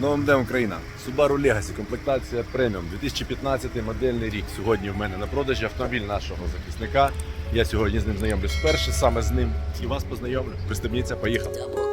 Новим днем Україна. Subaru Legacy, комплектація преміум. 2015 модельний рік. Сьогодні в мене на продажі автомобіль нашого захисника. Я сьогодні з ним знайомлюсь вперше, саме з ним. І вас познайомлю. Пристебніться, поїхали.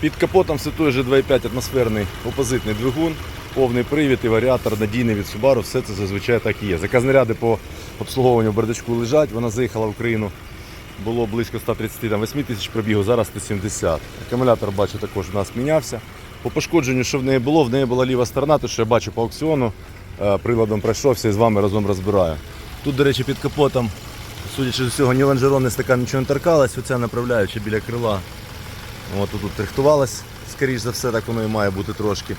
Під капотом все той же 2,5 атмосферний опозитний двигун, повний привід і варіатор надійний від Subaru. Все це зазвичай так і є. Заказні ряди по обслуговуванню в бардачку лежать. Вона заїхала в Україну. Було близько 138 тисяч пробігу, зараз 170. Акумулятор бачу також у нас мінявся. По пошкодженню, що в неї було, в неї була ліва сторона, то що я бачу по аукціону. Е, Приладом пройшовся і з вами разом розбираю. Тут, до речі, під капотом, судячи з усього, ні лонжерон, стакан нічого не торкалось. Оця направляюча біля крила От тут рихтувалась, скоріш за все, так воно і має бути трошки.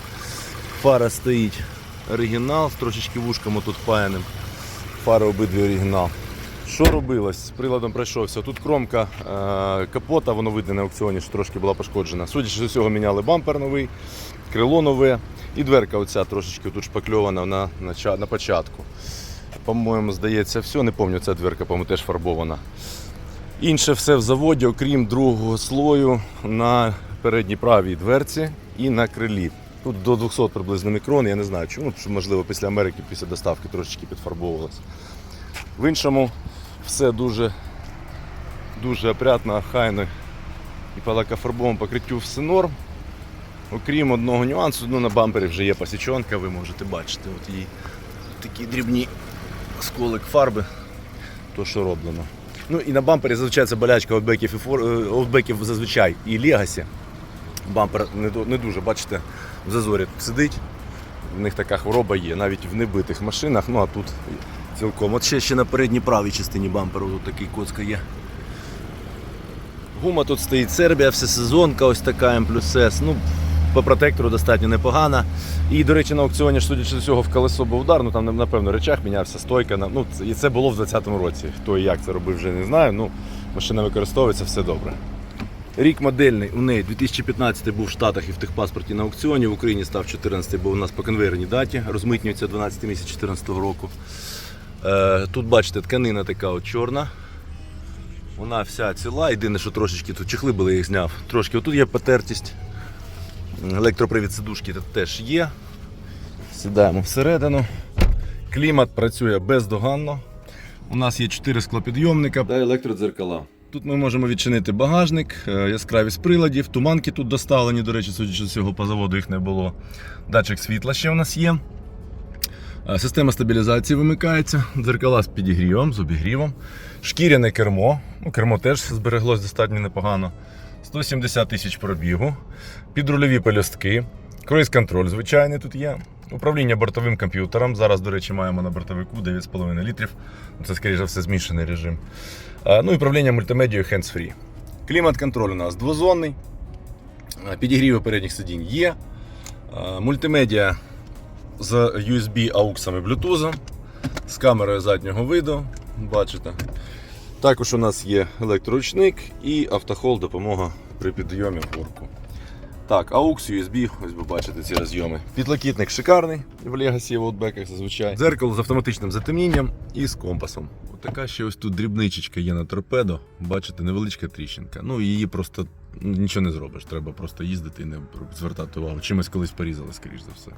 Фара стоїть оригінал, з трошечки вушком тут впаяним. Фара обидві оригінал. Що робилось? З приладом пройшовся. Тут кромка е, капота, воно видно на аукціоні, що трошки була пошкоджена. Судячи з усього, міняли бампер новий, крило нове і дверка оця трошечки тут шпакльована на, на, на початку. По-моєму, здається, все. Не пам'ятаю, ця дверка, по-моєму, теж фарбована. Інше все в заводі, окрім другого слою на передній правій дверці і на крилі. Тут до 200 приблизно мікрон, я не знаю чому, можливо після Америки, після доставки трошечки підфарбовувалось. В іншому все дуже, дуже опрятно, охайно і по лакофарбовому покриттю все норм. Окрім одного нюансу, ну, на бампері вже є посічонка, ви можете бачити. От її такі дрібні сколик фарби, то що роблено. Ну і на бампері зазвичай це болячка аутбеків і фор... е, зазвичай і Легасі. Бампер не, не дуже, бачите, в зазорі сидить. В них така хвороба є, навіть в небитих машинах, ну а тут цілком. От ще, ще на передній правій частині бамперу тут такий коцка є. Гума тут стоїть Сербія, всесезонка, ось така М плюс С. Ну, по протектору достатньо непогана. І, до речі, на аукціоні, судячи з цього, в колесо був удар, ну там, напевно, речах мінявся, стойка. Ну, і це було в 2020 році. Хто і як це робив, вже не знаю. Ну, машина використовується, все добре. Рік модельний у неї 2015 був в Штатах і в техпаспорті на аукціоні. В Україні став 14 бо у нас по конвейерній даті, розмитнюється 12 місяць 2014 року. Е, тут бачите, тканина така от чорна. Вона вся ціла, єдине, що трошечки тут чехли були, я їх зняв. Трошки отут є потертість. Електропривід сидушки тут теж є. Сідаємо всередину. Клімат працює бездоганно. У нас є 4 склопідйомника та електродзеркала. Тут ми можемо відчинити багажник, е, яскравість приладів, туманки тут доставлені, до речі, судячи з цього по заводу їх не було. Датчик світла ще у нас є. Е, Система стабілізації вимикається, дзеркала з підігрівом, з обігрівом, шкіряне кермо. Ну, кермо теж збереглось достатньо непогано. 170 тисяч пробігу, підрульові пелюстки, круїз-контроль звичайний тут є. Управління бортовим комп'ютером. Зараз, до речі, маємо на бортовику 9,5 літрів. Це, скоріше все, змішаний режим. Ну і управління мультимедією hands-free. Клімат-контроль у нас двозонний. Підігріви передніх сидінь є. Мультимедіа з USB ауксами Bluetooth, з камерою заднього виду. Бачите. Також у нас є електроручник і автохол допомога при підйомі в горку. Так, AUX, USB, ось ви бачите ці розйоми. Підлокітник шикарний в Legacy в аутбеках зазвичай. Дзеркало з автоматичним затемнінням і з компасом. От така ще ось тут дрібничечка є на торпедо. Бачите, невеличка тріщинка. Ну її просто ну, нічого не зробиш. Треба просто їздити і не звертати увагу. Чимось колись порізали, скоріш за все.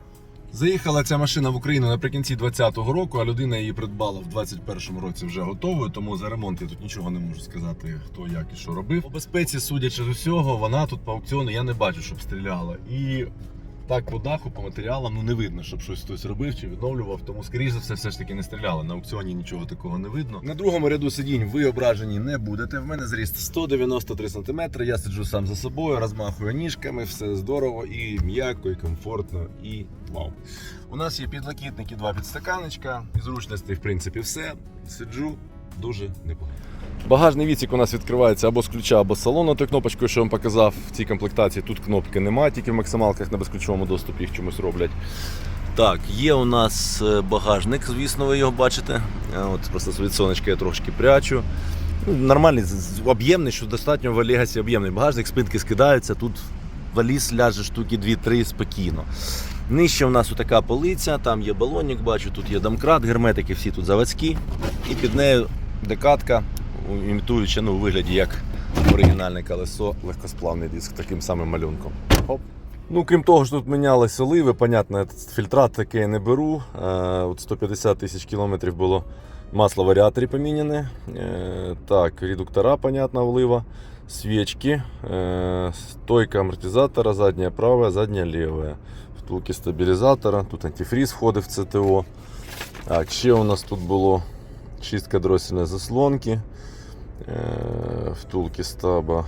Заїхала ця машина в Україну наприкінці 2020 року, а людина її придбала в 2021 році вже готовою, тому за ремонт я тут нічого не можу сказати, хто як і що робив. По безпеці, судячи з усього, вона тут по аукціону я не бачу, щоб стріляла. І так по даху, по матеріалам, ну не видно, щоб щось хтось робив чи відновлював. Тому, скоріш за все, все ж таки не стріляли. На аукціоні нічого такого не видно. На другому ряду сидінь ви ображені не будете. В мене зріст 193 см. Я сиджу сам за собою, розмахую ніжками, все здорово і м'яко, і комфортно, і вау. У нас є підлокітники, два підстаканечка. І зручностей, в принципі, все. Сиджу дуже непогано. Багажний відсік у нас відкривається або з ключа, або з салону. Тою кнопочкою, що я вам показав в цій комплектації. Тут кнопки немає, тільки в максималках на безключовому доступі їх чомусь роблять. Так, є у нас е, багажник, звісно, ви його бачите. Е, От просто від сонечка я трошки прячу. Ну, Нормальний, об'ємний, що достатньо в Олегасі об'ємний багажник, спинки скидаються, тут валіз ляже штуки 2-3 спокійно. Нижче у нас така полиця, там є балонник, бачу, тут є домкрат, герметики всі тут заводські. І під нею декатка, імітуючи ну, у вигляді як оригінальне колесо, легкосплавний диск таким самим малюнком. Хоп. Ну, крім того, що тут мінялись оливи, понятно, фільтрат такий я не беру. Е, от 150 тисяч кілометрів було масло в варіаторі поміняне. Е, так, редуктора, понятно, олива, свічки, е, стойка амортизатора, задня права, задня лева. Втулки стабілізатора, тут антифріз входив в ЦТО. Так, ще у нас тут було чистка дроссельної заслонки, е, втулки стаба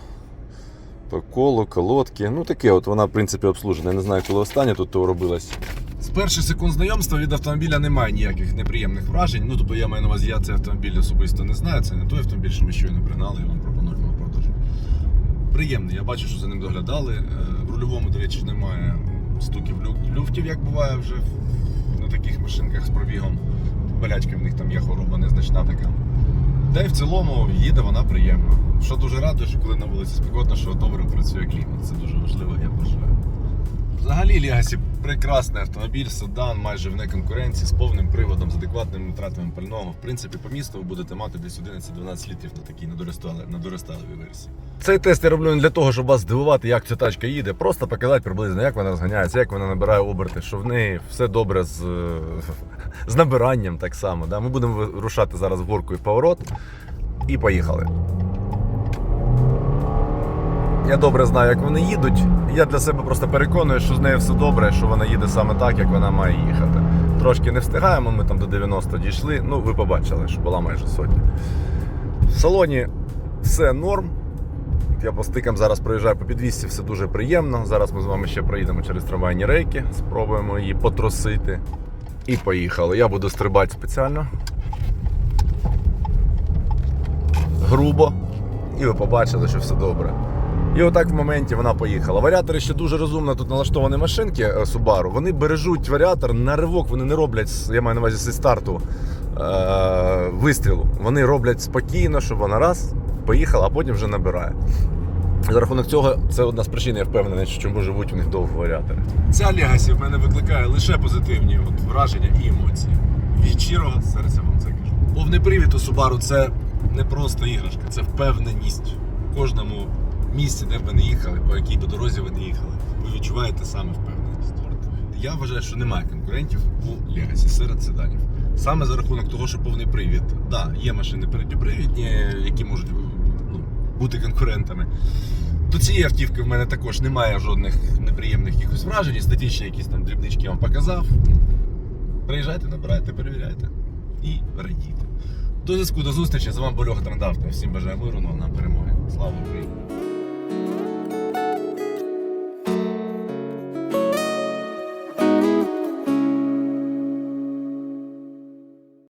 по колу, колодки. Ну таке, от вона, в принципі, обслужена. Я не знаю, коли останнє тут то робилось. З перших секунд знайомства від автомобіля немає ніяких неприємних вражень. Ну, тобто я маю на увазі, я цей автомобіль особисто не знаю. Це не той автомобіль, що ми щойно пригнали і вам пропонуємо на продаж. Приємний, я бачу, що за ним доглядали. Е, В рульовому, до речі, немає стуків люфтів, як буває вже на таких машинках з пробігом. Болячка в них там є хвороба незначна така. Та й в цілому їде вона приємно. Що дуже радує, що коли на вулиці спекотно, що добре працює клімат. Це дуже важливо, я вважаю. Взагалі Legacy прекрасний автомобіль, седан, майже вне конкуренції, з повним приводом, з адекватними втратами пального. В принципі, по місту ви будете мати десь 11-12 літрів на такій недоресталій версії. Цей тест я роблю не для того, щоб вас здивувати, як ця тачка їде, просто показати приблизно, як вона розганяється, як вона набирає оберти, що в неї все добре з, з набиранням так само. Да? Ми будемо рушати зараз в горку і поворот. І поїхали. Я добре знаю, як вони їдуть. Я для себе просто переконую, що з нею все добре, що вона їде саме так, як вона має їхати. Трошки не встигаємо, ми там до 90 дійшли. Ну, ви побачили, що була майже сотня. В салоні все норм. Я по стикам зараз проїжджаю по підвісці, все дуже приємно. Зараз ми з вами ще проїдемо через трамвайні рейки, спробуємо її потросити. І поїхали. Я буду стрибати спеціально. Грубо. І ви побачили, що все добре. І отак в моменті вона поїхала. Варіатори ще дуже розумно тут налаштовані машинки е, Subaru. Вони бережуть варіатор на ривок, вони не роблять, я маю на увазі зі старту е- вистрілу. Вони роблять спокійно, щоб вона раз поїхала, а потім вже набирає. За рахунок цього це одна з причин, я впевнений, що чому живуть у них довго варіатори. Ця Legacy в мене викликає лише позитивні от враження і емоції. Від щирого серця вам це кажу. Повний привід у Subaru це не просто іграшка, це впевненість. Кожному місці, де б ви не їхали, по якій би дорозі ви не їхали, ви відчуваєте саме впевненість. Я вважаю, що немає конкурентів у Legacy серед седанів. Саме за рахунок того, що повний привід. Так, да, є машини передньопривідні, які можуть ну, бути конкурентами. До цієї автівки в мене також немає жодних неприємних якихось вражень, статічні якісь там дрібнички я вам показав. Приїжджайте, набирайте, перевіряйте і радійте. До зв'язку, до зустрічі. З вами був Льоха Трандавто. Всім бажаю миру, ну, а нам перемоги. Слава Україні!